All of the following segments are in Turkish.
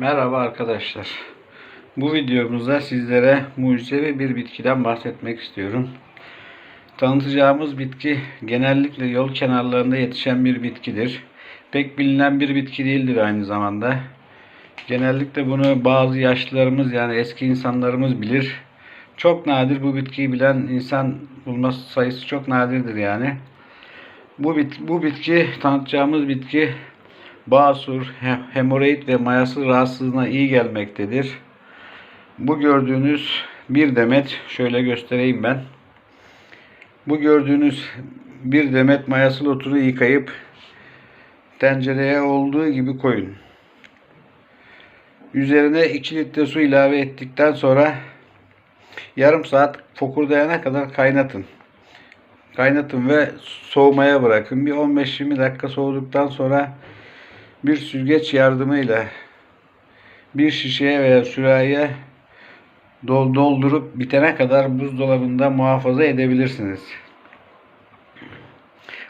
Merhaba arkadaşlar. Bu videomuzda sizlere mucizevi bir bitkiden bahsetmek istiyorum. Tanıtacağımız bitki genellikle yol kenarlarında yetişen bir bitkidir. Pek bilinen bir bitki değildir aynı zamanda. Genellikle bunu bazı yaşlılarımız yani eski insanlarımız bilir. Çok nadir bu bitkiyi bilen insan bulma sayısı çok nadirdir yani. Bu, bit bu bitki tanıtacağımız bitki basur, he- hemoroid ve mayasıl rahatsızlığına iyi gelmektedir. Bu gördüğünüz bir demet, şöyle göstereyim ben. Bu gördüğünüz bir demet mayasıl otunu yıkayıp tencereye olduğu gibi koyun. Üzerine 2 litre su ilave ettikten sonra yarım saat fokurdayana kadar kaynatın. Kaynatın ve soğumaya bırakın. Bir 15-20 dakika soğuduktan sonra bir süzgeç yardımıyla bir şişeye veya sürahiye dol- doldurup bitene kadar buzdolabında muhafaza edebilirsiniz.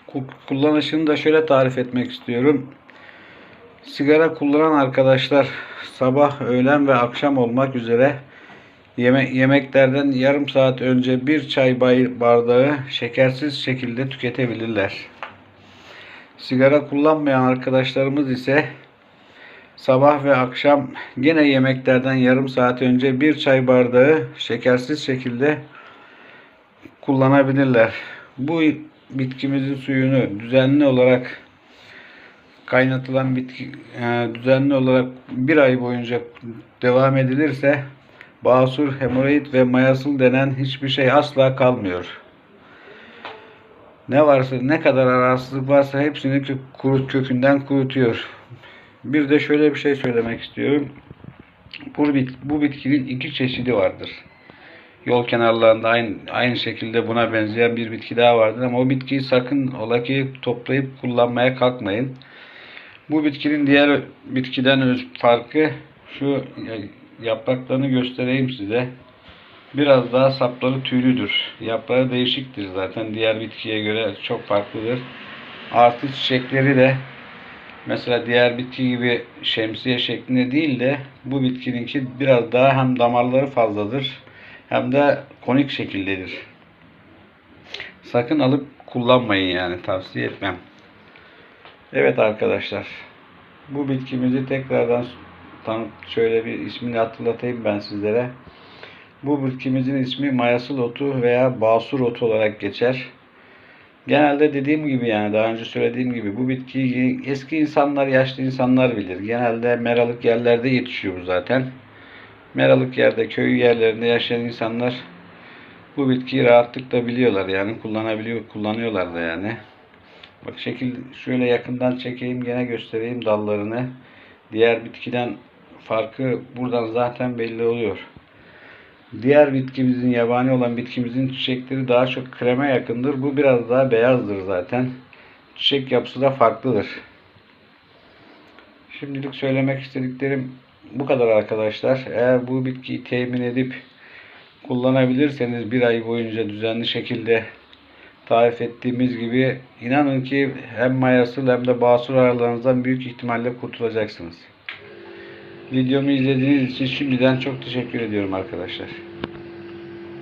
Ku- Kullanışını da şöyle tarif etmek istiyorum. Sigara kullanan arkadaşlar sabah, öğlen ve akşam olmak üzere yeme- yemeklerden yarım saat önce bir çay bardağı şekersiz şekilde tüketebilirler. Sigara kullanmayan arkadaşlarımız ise sabah ve akşam gene yemeklerden yarım saat önce bir çay bardağı şekersiz şekilde kullanabilirler. Bu bitkimizin suyunu düzenli olarak kaynatılan bitki e, düzenli olarak bir ay boyunca devam edilirse basur, hemoroid ve mayasıl denen hiçbir şey asla kalmıyor ne varsa ne kadar rahatsızlık varsa hepsini kurut kökünden kurutuyor. Bir de şöyle bir şey söylemek istiyorum. Bu, bit, bu bitkinin iki çeşidi vardır. Yol kenarlarında aynı, aynı şekilde buna benzeyen bir bitki daha vardır ama o bitkiyi sakın ola ki toplayıp kullanmaya kalkmayın. Bu bitkinin diğer bitkiden öz farkı şu yapraklarını göstereyim size. Biraz daha sapları tüylüdür. Yaprağı değişiktir zaten. Diğer bitkiye göre çok farklıdır. Artı çiçekleri de mesela diğer bitki gibi şemsiye şeklinde değil de bu bitkininki biraz daha hem damarları fazladır hem de konik şekildedir. Sakın alıp kullanmayın yani tavsiye etmem. Evet arkadaşlar. Bu bitkimizi tekrardan tanıt şöyle bir ismini hatırlatayım ben sizlere. Bu bitkimizin ismi mayasıl otu veya basur otu olarak geçer. Genelde dediğim gibi yani daha önce söylediğim gibi bu bitkiyi eski insanlar, yaşlı insanlar bilir. Genelde meralık yerlerde yetişiyor bu zaten. Meralık yerde, köy yerlerinde yaşayan insanlar bu bitkiyi rahatlıkla biliyorlar yani kullanabiliyor, kullanıyorlar da yani. Bak şekil şöyle yakından çekeyim gene göstereyim dallarını. Diğer bitkiden farkı buradan zaten belli oluyor. Diğer bitkimizin, yabani olan bitkimizin çiçekleri daha çok kreme yakındır. Bu biraz daha beyazdır zaten. Çiçek yapısı da farklıdır. Şimdilik söylemek istediklerim bu kadar arkadaşlar. Eğer bu bitkiyi temin edip kullanabilirseniz bir ay boyunca düzenli şekilde tarif ettiğimiz gibi inanın ki hem mayasıl hem de basur ağrılarınızdan büyük ihtimalle kurtulacaksınız. Videomu izlediğiniz için şimdiden çok teşekkür ediyorum arkadaşlar.